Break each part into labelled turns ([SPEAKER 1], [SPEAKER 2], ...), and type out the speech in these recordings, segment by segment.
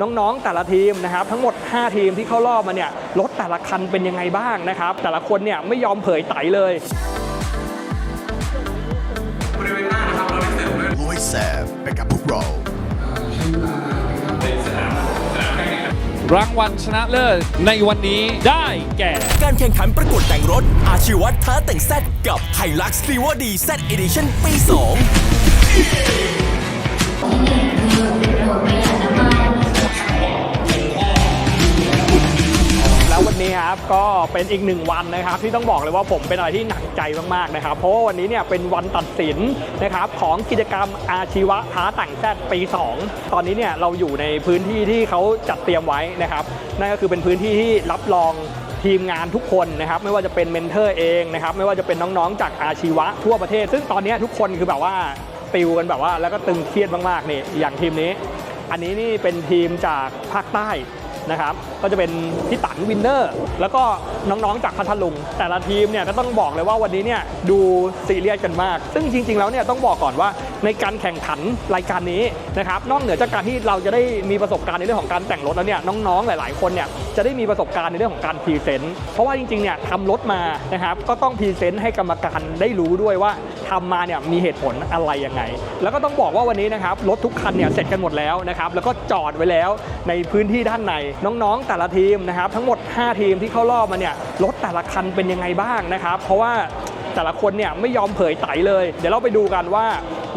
[SPEAKER 1] น้องๆแต่ละทีมนะครับทั้งหมด 5 ทีมที่เข้ารอบมาเนี่ยรถแต่ละคันเป็นยังไงบ้างนะครับแต่ละคนเนี่ยไม่ยอมเผยไตเลย
[SPEAKER 2] ลุยแซฟไปกับพวกเรา
[SPEAKER 3] รางวัลชนะเลิศในวันนี้ได้แก่
[SPEAKER 4] การแข่งขันประกวดแต่งรถ อาชีวะท้าแต่งแซดกับไฮลักซ์รีวอดีแซดเอดิชั่นปี 2
[SPEAKER 1] นี้ครับก็เป็นอีกหนึ่งวันนะครับ ที่ต้องบอกเลยว่าผมเป็นอะไรที่หนักใจมากๆนะครับ เพราะว่าวันนี้เนี่ยเป็นวันตัดสินนะครับของกิจกรรมอาชีวะท้าแต่งแซดปี 2 ตอนนี้เนี่ยเราอยู่ในพื้นที่ที่เขาจัดเตรียมไว้นะครับ นั่นก็คือเป็นพื้นที่ที่รับรองทีมงานทุกคนนะครับไม่ว่าจะเป็นเมนเทอร์เองนะครับไม่ว่าจะเป็นน้องๆ จากอาชีวะทั่วประเทศ ซึ่งตอนนี้ทุกคนคือแบบว่าติวกันแบบว่าแล้วก็ตึงเครียดมากๆนี่อย่างทีมนี้ อันนี้นี่เป็นทีมจากภาคใต้ นะครับ ก็จะเป็นพี่ตันวินเนอร์ แล้วก็น้องๆจากพัทลุง แต่ละทีมเนี่ยก็ต้องบอกเลยว่าวันนี้เนี่ยดูซีเรียสกันมาก ซึ่งจริง ๆ แล้วเนี่ยต้องบอกก่อนว่า ในการแข่งขันรายการนี้นะครับนอกเหนือจากการที่เราจะได้มีประสบการณ์ในเรื่องของการแต่งรถแล้วเนี่ยน้องๆหลาย ๆคนเนี่ยจะได้มีประสบการณ์ในเรื่องของการพรีเซนต์เพราะว่าจริงๆเนี่ยทำรถมานะครับก็ต้องพรีเซนต์ให้กรรมการได้รู้ด้วยว่าทำมาเนี่ยมีเหตุผลอะไรยังไง แล้วก็ต้องบอกว่าวันนี้นะครับรถทุกคันเนี่ยเสร็จกันหมดแล้วนะครับแล้วก็จอดไว้แล้วในพื้นที่ด้านในน้องๆแต่ละทีมนะครับทั้งหมด 5 ทีมที่เข้ารอบมาเนี่ยรถแต่ละคันเป็นยังไงบ้างนะครับ เพราะว่าแต่ละคนเนี่ยไม่ยอมเผยไตเลย เดี๋ยวเราไปดูกันว่า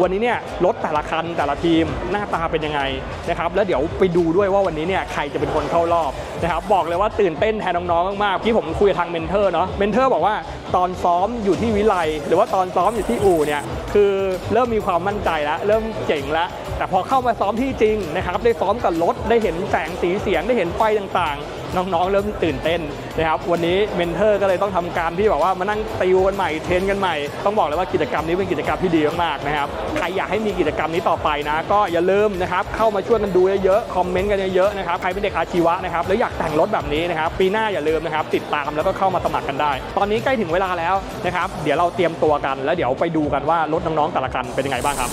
[SPEAKER 1] วันนี้เนี่ยรถแต่ละคันแต่ละทีมหน้าตาเป็นยังไงนะครับแล้วเดี๋ยวไปดูด้วยว่าวันนี้เนี่ยใครจะเป็นคนเข้ารอบนะครับบอกเลยว่าตื่นเต้นแทนน้องๆมากๆที่ผมคุยทางเมนเทอร์เนาะเมนเทอร์บอกว่าตอนซ้อมอยู่ที่วิไลหรือว่าตอนซ้อมอยู่ที่อู่เนี่ยคือเริ่มมีความมั่นใจแล้วเริ่มเจ๋งแล้ว แต่พอเข้ามาซ้อมที่จริงนะครับ ได้ซ้อมกับรถ ได้เห็นแสงสีเสียง ได้เห็นไฟต่างๆ น้องๆ เริ่มตื่นเต้นนะครับ วันนี้เมนเทอร์ก็เลยต้องทำการที่แบบว่ามานั่งติวกันใหม่ เทรนกันใหม่ ต้องบอกเลยว่ากิจกรรมนี้เป็นกิจกรรมที่ดีมากๆนะครับ ใครอยากให้มีกิจกรรมนี้ต่อไปนะ ก็อย่าลืมนะครับเข้ามาช่วยกันดูเยอะๆ คอมเมนต์กันเยอะๆ นะครับ ใครเป็นเด็กอาชีวะนะครับ แล้วอยากแต่งรถแบบนี้นะครับ ปีหน้าอย่าลืมนะครับ ติดตามแล้วก็เข้ามาสมัครกันได้ ตอนนี้ใกล้ถึงเวลาแล้วนะครับ เดี๋ยวเราเตรียมตัวกัน แล้วเดี๋ยวไปดูกันว่ารถน้องๆแต่ละคันเป็นยังไงบ้างครับ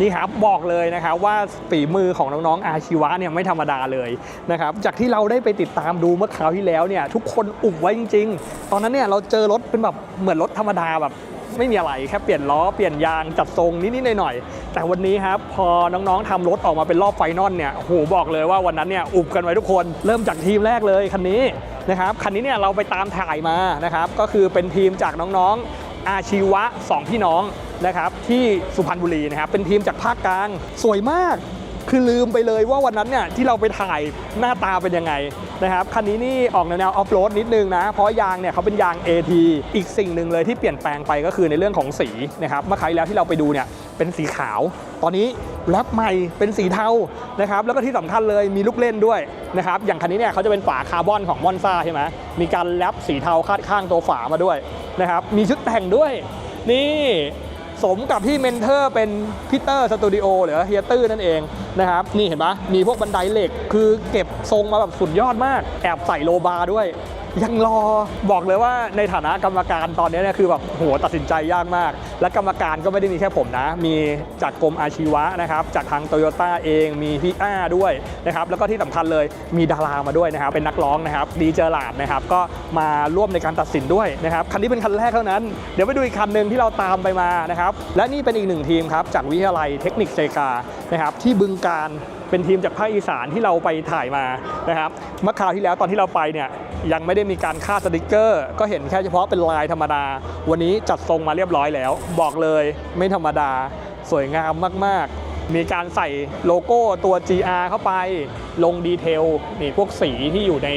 [SPEAKER 1] นี่ครับบอกเลยนะครับว่าฝีมือของน้องๆอาชีวะเนี่ยไม่ธรรมดาเลยนะครับจากที่เราได้ไปติดตามดูเมื่อคราวที่แล้วเนี่ยทุกคนอุบไว้จริง ๆ ตอนนั้นเนี่ยเราเจอรถเป็นแบบเหมือนรถธรรมดาแบบไม่มีอะไรแค่เปลี่ยนล้อเปลี่ยนยางจัดทรงนิดๆหน่อยๆแต่วันนี้ครับพอน้องๆทำรถออกมาเป็นรอบไฟนอลเนี่ยโอ้โหบอกเลยว่าวันนั้นเนี่ยอุบกันไว้ทุกคนเริ่มจากทีมแรกเลยคันนี้นะครับคันนี้เนี่ยเราไปตามถ่ายมานะครับก็คือเป็นทีมจากน้องๆอาชีวะ 2 พี่น้อง นะครับที่สุพรรณบุรีนะครับเป็นทีมจากภาคกลางสวยมาก คือลืมไปเลยว่าวันนั้นเนี่ยที่เราไปถ่ายหน้าตาเป็นยังไงนะครับคันนี้นี่ออกแนวออฟโรดนิดนึงนะ เพราะยางเนี่ยเขาเป็นยาง AT อีกสิ่งหนึ่งเลยที่เปลี่ยนแปลงไปก็คือในเรื่องของสีนะครับเมื่อครั้งที่แล้วที่เราไปดูเนี่ยเป็นสีขาว ตอนนี้แรปใหม่เป็นสีเทานะครับแล้วก็ที่สำคัญเลยมีลูกเล่นด้วยนะครับอย่างคันนี้เนี่ยเขาจะเป็นฝาคาร์บอนของมอนซ่าใช่ไหมมีการแรปสีเทาคาดข้างตัวฝามาด้วยนะครับมีชุดแต่งด้วยนี่ สมกับที่เมนเทอร์เป็นพิเตอร์สตูดิโอหรือเฮียตื้อนั่นเองนะครับ นี่เห็นปะมีพวกบันไดเหล็ก คือเก็บทรงมาแบบสุดยอดมาก แอบใส่โลบาร์ด้วย ยังรอบอกเลยว่าในฐานะกรรมการตอนนี้เนี่ยคือแบบโหตัดสินใจยากมากและกรรมการก็ไม่ได้มีแค่ผมนะ มีจากกรมอาชีวะนะครับ จากทางโตโยต้าเอง มีพี่อ้าด้วยนะครับ แล้วก็ที่สำคัญเลยมีดารามาด้วยนะครับ เป็นนักร้องนะครับดีเจอร์ลาดนะครับ ก็มาร่วมในการตัดสินด้วยนะครับ คันนี้เป็นคันแรกเท่านั้น เดี๋ยวไปดูอีกคันหนึ่งที่เราตามไปมานะครับ และนี่เป็นอีกหนึ่งทีมครับ จากวิทยาลัยเทคนิคเซกา นะครับ ที่บึงการเป็นทีมจากภาคอีสานที่เราไปถ่ายมานะครับ เมื่อคราวที่แล้วตอนที่เราไปเนี่ยยังไม่ได้มีการคาดสติกเกอร์ ก็เห็นแค่เฉพาะเป็นลายธรรมดา วันนี้จัดทรงมาเรียบร้อยแล้วบอกเลยไม่ธรรมดา สวยงามมาก ๆ มีการใส่โลโก้ตัว GR เข้าไปลงดีเทลนี่พวกสีที่อยู่ใน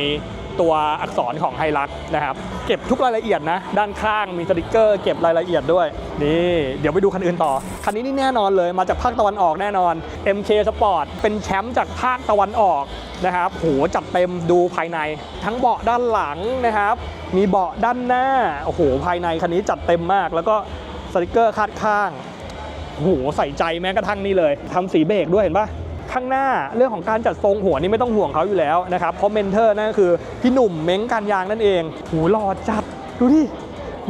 [SPEAKER 1] ตัวอักษรของไฮรักนะครับ เก็บทุกรายละเอียดนะ ด้านข้างมีสติกเกอร์เก็บรายละเอียดด้วย นี่เดี๋ยวไปดูคันอื่นต่อ คันนี้นี่แน่นอนเลยมาจากภาคตะวันออกแน่นอน MK Sport เป็นแชมป์จากภาคตะวันออกนะครับโหจัดเต็มดูภายใน ทั้งเบาะด้านหลังนะครับ มีเบาะด้านหน้าโอ้โหภายในคันนี้จัดเต็มมากแล้วก็ สติกเกอร์คาดข้างโหใส่ใจแม้กระทั่งนี่เลยทำสีเบรกด้วยเห็นปะข้างหน้าเรื่องของการจัดทรงหัวนี่ไม่ต้องห่วงเขาอยู่แล้วนะครับ เพราะเมนเทอร์นั่นก็คือพี่หนุ่มเม้งการยางนั่นเองโหหล่อจัดดูดิ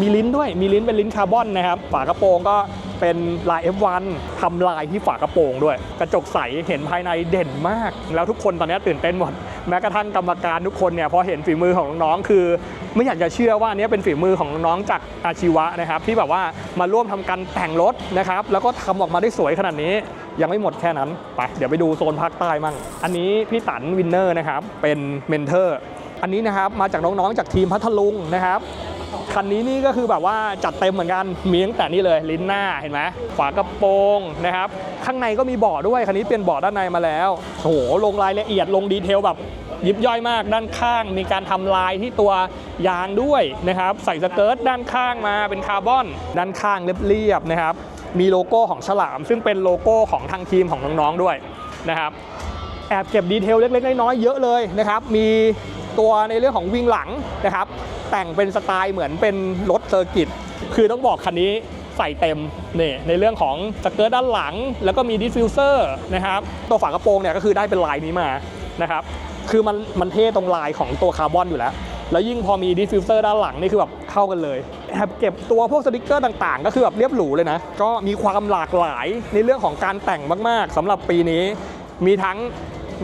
[SPEAKER 1] มีลิ้นด้วยมีลิ้นเป็นลิ้นคาร์บอนนะครับ ฝากระโปรงก็เป็นลาย F1 ทำลายที่ฝากระโปรงด้วย กระจกใสเห็นภายในเด่นมาก แล้วทุกคนตอนนี้ตื่นเต้นหมด แม้กระทั่งกรรมการทุกคนเนี่ยพอเห็นฝีมือของน้องๆคือ ไม่อยากจะเชื่อว่าอันนี้เป็นฝีมือของน้องจากอาชีวะนะครับที่แบบว่ามาร่วมทำการแต่งรถนะครับแล้วก็ทำออกมาได้สวยขนาดนี้ ยังไม่หมดแค่นั้นไปเดี๋ยวไปดูโซนภาคใต้มั่งอันนี้พี่ตันวินเนอร์นะครับเป็นเมนเทอร์อันนี้นะครับมาจากน้องๆจากทีมพัทลุงนะครับคันนี้นี่ก็คือแบบว่าจัดเต็มเหมือนกันมีตั้งแต่นี่เลยลิ้นหน้าเห็นไหมฝากระโปรงนะครับ ข้างในก็มีเบาะด้วยคันนี้เปลี่ยนเบาะด้านในมาแล้วโอ้โหลงรายละเอียดลงดีเทลแบบ ยิบย่อยมากด้านข้าง มีการทำลายที่ตัวยางด้วยนะครับ ใส่สเกิร์ตด้านข้างมาเป็นคาร์บอน ด้านข้างเรียบๆนะครับ มีโลโก้ของฉลาม ซึ่งเป็นโลโก้ของทางทีมของน้องๆด้วยนะครับแอบเก็บดีเทลเล็กๆน้อยๆเยอะเลยนะครับ มีตัวในเรื่องของวิ่งหลังนะครับ แต่งเป็นสไตล์เหมือนเป็นรถเซอร์กิต คือต้องบอกคันนี้ใส่เต็มนี่ในเรื่องของสเกิร์ตด้านหลัง แล้วก็มีดิฟฟิวเซอร์นะครับ ตัวฝากระโปรงเนี่ยก็คือได้เป็นลายนี้มานะครับ คือมันมันเท่ตรงลายของตัวคาร์บอนอยู่แล้ว แล้วยิ่งพอมีดิฟฟิวเซอร์ด้านหลังนี่คือแบบเข้ากันเลยแอบเก็บตัวพวกสติกเกอร์ต่างๆ ก็คือแบบเรียบหรูเลยนะ ก็มีความหลากหลายในเรื่องของการแต่งมาก ๆสำหรับปีนี้ มีทั้ง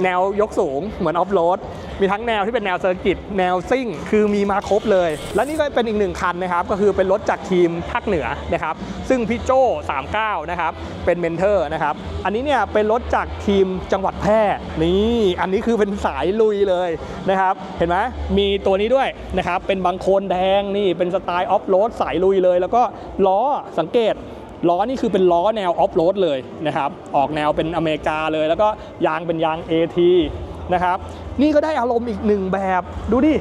[SPEAKER 1] แนวยกสูงเหมือนออฟโรด มีทั้งแนวที่เป็นแนวเซอร์กิตแนวซิ่ง คือมีมาครบเลย และนี่ก็เป็นอีกหนึ่งคันนะครับ ก็คือเป็นรถจากทีมภาคเหนือนะครับ ซึ่งพี่โจ้39 นะครับ เป็นเมนเทอร์นะครับ อันนี้เนี่ยเป็นรถจากทีมจังหวัดแพร่ นี่ อันนี้คือเป็นสายลุยเลยนะครับ เห็นไหมมีตัวนี้ด้วยนะครับ เป็นบางโคนแดงนี่ เป็นสไตล์ออฟโรดสายลุยเลย แล้วก็ล้อสังเกตล้อนี่คือเป็นล้อแนวออฟโรดเลยนะครับ ออกแนวเป็นอเมริกาเลย แล้วก็ยางเป็นยาง AT นะครับ นี่ก็ได้อารมณ์อีกหนึ่งแบบ ดูดิ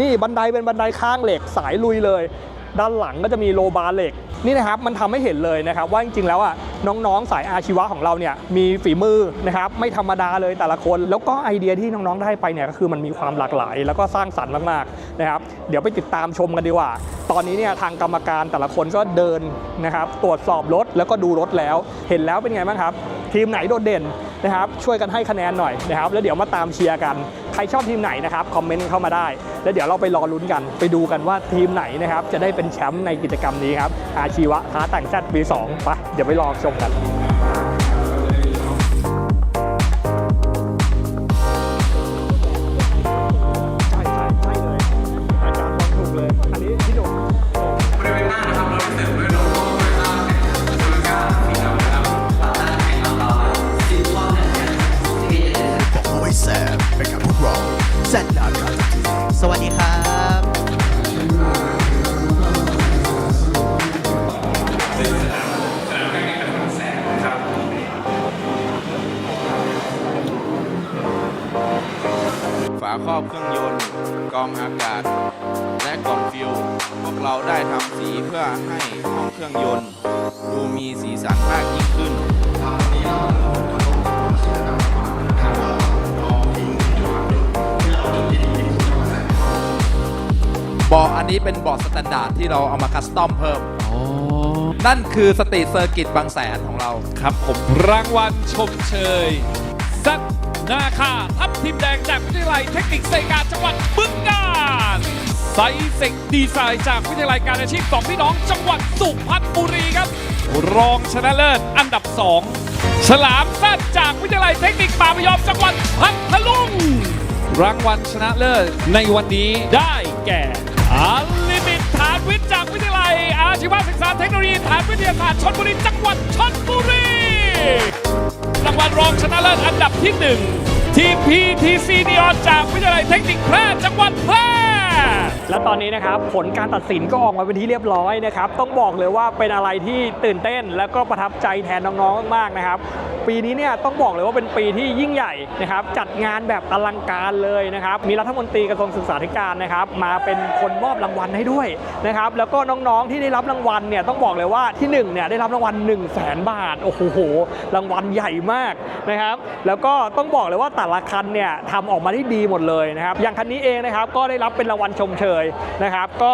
[SPEAKER 1] นี่บันไดเป็นบันไดข้างเหล็กสายลุยเลย ด้านหลังก็จะมีโลบาร์เหล็ก นี่นะครับมันทำให้เห็นเลยนะครับ ว่าจริงๆแล้วอะน้องๆ สายอาชีวะของเราเนี่ยมีฝีมือนะครับไม่ธรรมดาเลยแต่ละคน แล้วก็ไอเดียที่น้องๆได้ไปเนี่ยก็คือมันมีความหลากหลาย แล้วก็สร้างสรรค์มากๆนะครับเดี๋ยวไปติดตามชมกันดีกว่า ตอนนี้เนี่ยทางกรรมการแต่ละคนก็เดินนะครับตรวจสอบรถแล้วก็ดูรถแล้ว เห็นแล้วเป็นไงบ้างครับ ทีมไหนโดดเด่นนะครับช่วยกันให้คะแนนหน่อยนะครับแล้วเดี๋ยวมาตามเชียร์กัน ใครชอบทีมไหนนะครับคอมเมนต์เข้ามาได้ แล้วเดี๋ยวเราไปรอลุ้นกัน ไปดูกันว่าทีมไหนนะครับจะได้เป็นแชมป์ในกิจกรรมนี้ครับอาชีวะท้าแต่งชาติปี2ไปเดี๋ยวไปรอชมกัน เเบาะ
[SPEAKER 5] อันนี้เป็นเบาะสแตนดาร์ดที่เราเอามาคัสตอมเพิ่ม นั่นคือสตรีทเซอร์กิตบางแสนของเรา
[SPEAKER 3] ครับผมรางวัลชมเชยซักนาคาทัพทีมแดงจากวิทยาลัยเทคนิคเซกาจังหวัดบึงกาฬไซเซกดีไซน์จากวิทยาลัยการอาชีพสองพี่น้องจังหวัดสุพรรณบุรีครับ รองชนะเลิศอันดับ 2 ฉลามสั้นจากวิทยาลัยเทคนิคป่าพยอมจังหวัดพัทลุงรางวัลชนะเลิศในวันนี้ได้แก่ อัลิมิตฐานวิทย์จากวิทยาลัย อาชีวศึกษาเทคโนโลยีฐานวิทยาศาสตร์ชนบุรีจังหวัดชนบุรีรางวัลรองชนะเลิศอันดับที่ 1 ทีม PTC นีออนจากวิทยาลัยเทคนิคแพร่จังหวัดแพร่
[SPEAKER 1] และตอนนี้นะครับผลการตัดสินก็ออกมาเป็นที่เรียบร้อยนะครับต้องบอกเลยว่าเป็นอะไรที่ตื่นเต้น แล้วก็ประทับใจแทนน้องๆมากๆนะครับปีนี้เนี่ยต้องบอกเลยว่าเป็นปีที่ยิ่งใหญ่นะครับจัดงานแบบอลังการเลยนะครับมีรัฐมนตรีกระทรวงศึกษาธิการนะครับมาเป็นคนมอบรางวัลให้ด้วยนะครับแล้วก็น้องๆที่ได้รับรางวัลเนี่ยต้องบอกเลยว่าที่หนึ่งเนี่ยได้รับรางวัล1 0 0 0 0แสนบาทโอ้โหรางวัลใหญ่มากนะครับแล้วก็ต้องบอกเลยว่าแต่ละคันเนี่ยทำออกมาได้ดีหมดเลยนะครับอย่างคันนี้เองนะครับก็ได้รับเป็นรางวัลชมเชยนะครับ ก็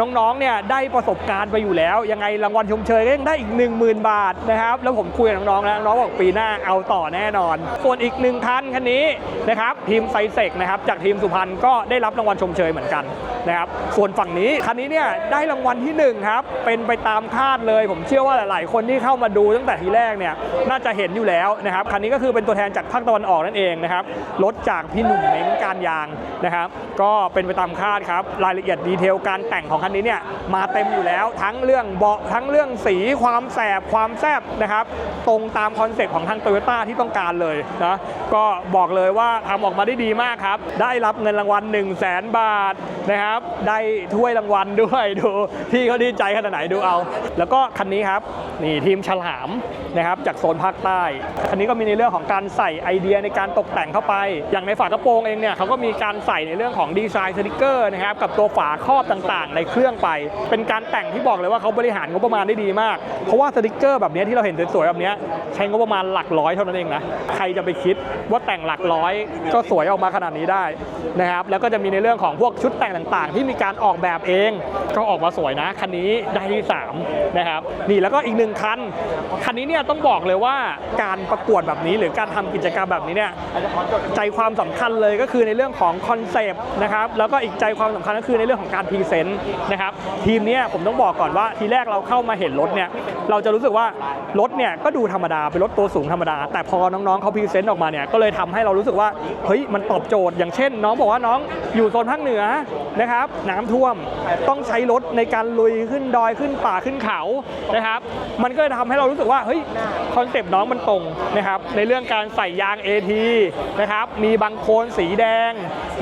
[SPEAKER 1] น้องๆเนี่ยได้ประสบการณ์ไปอยู่แล้ว ยังไงรางวัลชมเชยก็ยังได้อีก 10,000 บาทนะครับ แล้วผมคุยกับน้องๆแล้วน้องบอกปีหน้าเอาต่อแน่นอน ส่วนอีกหนึ่งคันคันนี้นะครับทีมไซเซกนะครับจากทีมสุพรรณก็ได้รับรางวัลชมเชยเหมือนกันนะครับส่วนฝั่งนี้คันนี้เนี่ยได้รางวัลที่หนึ่งครับเป็นไปตามคาดเลย ผมเชื่อว่าหลาย ๆ คนที่เข้ามาดูตั้งแต่ทีแรกเนี่ยน่าจะเห็นอยู่แล้วนะครับคันนี้ก็คือเป็นตัวแทนจากภาคตะวันออกนั่นเองนะครับรถจากพี่หนุ่มเม้งการยางนะครับก็เป็นไปตามคาดครับรายละเอียดดีเทลการแต่งของคันนี้เนี่ยมาเต็มอยู่แล้วทั้งเรื่องเบาะทั้งเรื่องสีความแสบความแซบนะครับ ตรงตามคอนเซ็ปต์ของทางโตโยต้าที่ต้องการเลยนะก็บอกเลยว่าทำออกมาได้ดีมากครับ ได้รับเงินรางวัล 1 0 0 0 0แสนบาทนะครับ ได้ถ้วยรางวัลด้วยดูพี่เขาดีใจขนาดไหนดูเอา แล้วก็คันนี้ครับ นี่ทีมฉลามนะครับจากโซนภาคใต้คันนี้ก็มีในเรื่องของการใส่ไอเดียในการตกแต่งเข้าไป อย่างในฝากระโปรงเองเนี่ยเขาก็มีการใส่ในเรื่องของดีไซน์สติกเกอร์นะครับกับตัวฝาครอบต่างๆ ในเครื่องไป เป็นการแต่งที่บอกเลยว่าเขาบริหารงบประมาณได้ดีมาก เพราะว่าสติกเกอร์แบบนี้ที่เราเห็นสวยๆแบบนี้ใช้งบประมาณหลักร้อยเท่านั้นเองนะใครจะไปคิดว่าแต่งหลักร้อยก็สวยออกมาขนาดนี้ได้นะครับแล้วก็จะมีในเรื่องของพวกชุดแต่งต่างๆ ที่มีการออกแบบเองก็ออกมาสวยนะคันนี้ได้ที่สามนะครับนี่แล้วก็อีกหนึ่งคัน คันนี้เนี่ยต้องบอกเลยว่าการประกวดแบบนี้หรือการทำกิจกรรมแบบนี้เนี่ยใจความสำคัญเลยก็คือในเรื่องของคอนเซปต์นะครับแล้วก็อีกใจความสำคัญก็คือในเรื่องของการพรีเซนต์นะครับทีมเนี้ยผมต้องบอกก่อนว่าทีแรกเราเข้ามาเห็นรถเนี่ยเราจะรู้สึกว่ารถเนี่ยก็ดูธรรมดาเป็นรถตัวสูงธรรมดา แต่พอน้องๆเขาพรีเซนต์ออกมาเนี่ยก็เลยทำให้เรารู้สึกว่าเฮ้ยมันตอบโจทย์อย่างเช่น น้องบอกว่าน้องอยู่โซนภาคเหนือนะครับน้ำท่วมต้องใช้รถในการลุยขึ้นดอยขึ้นป่าขึ้นเขานะครับมันก็เลยทำให้เรารู้สึกว่าเฮ้ยคอนเซปต์น้องมันตรงนะครับในเรื่องการใส่ยาง AT นะครับมีบางโคนสีแดง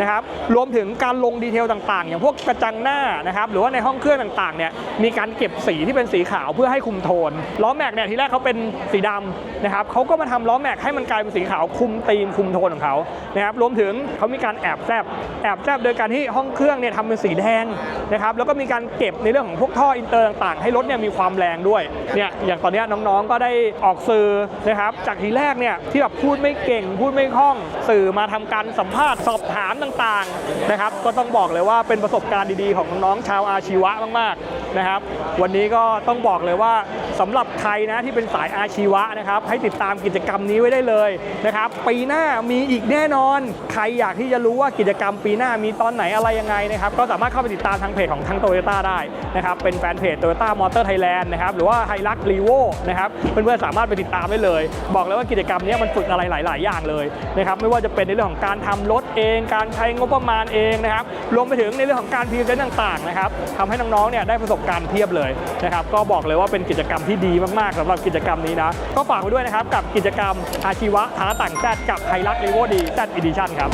[SPEAKER 1] นะครับรวมถึงการลงดีเทลต่างๆ อย่างพวกกระจังหน้านะครับหรือว่าในห้องเครื่องต่างๆเนี่ยมีการเก็บสีที่เป็นสีขาวเพื่อให้คุมโทนล้อแม็กเนี่ยทีแรกเขาเป็นสีดำนะครับเขาก็มาทำล้อแม็กให้มันกลายเป็นสีขาวคุมธีมคุมโทนของเขานะครับรวมถึงเขามีการแอบแซบแอบแซบโดยการที่ห้องเครื่องเนี่ยทำเป็นสีแดงนะครับแล้วก็มีการเก็บในเรื่องของพวกท่ออินเตอร์ต่างๆ ให้รถเนี่ยมีความแรงด้วยเนี่ยอย่างตอนนี้น้องๆก็ได้ออกสื่อนะครับจากทีแรกเนี่ยที่แบบพูดไม่เก่ง พูดไม่คล่องสื่อมาทำการสัมภาษณ์สอบถามต่างๆนะครับ ก็ต้องบอกเลยว่าเป็นประสบการณ์ดีๆ ของน้องๆชาวอาชีวะมากๆนะครับ วันนี้ก็ต้องบอกเลยว่าสำหรับใครนะที่เป็นสายอาชีวะนะครับ ให้ติดตามกิจกรรมนี้ไว้ได้เลยนะครับปีหน้ามีอีกแน่นอน ใครอยากที่จะรู้ว่ากิจกรรมปีหน้ามีตอนไหนอะไรยังไงนะครับ ก็สามารถเข้าไปติดตามทางเพจของทางโตโยต้าได้นะครับเป็นแฟนเพจโตโยต้ามอเตอร์ไทยแลนด์นะครับหรือว่าไฮรักรีโวนะครับเพื่อนๆสามารถไปติดตามได้เลย บอกเลยว่ากิจกรรมนี้มันฝึกอะไรหลาย ๆ อย่างเลยนะครับไม่ว่าจะเป็นในเรื่องของการทำรถเอง การใช้งบประมาณเองนะครับรวมไปถึงในเรื่องของการพรีเซนต์ต่างๆนะครับทำให้น้องๆเนี่ยได้ประสบการณ์เพียบเลยนะครับก็บอกเลยว่าเป็นกิจกรรมที่ดีมากๆสำหรับกิจกรรมนี้นะก็ฝากไว้ด้วยนะครับกับกิจกรรมอาชีวะท้าต่างชาติกับไฮรักรีโวดีแซดอีดิชั่นครับ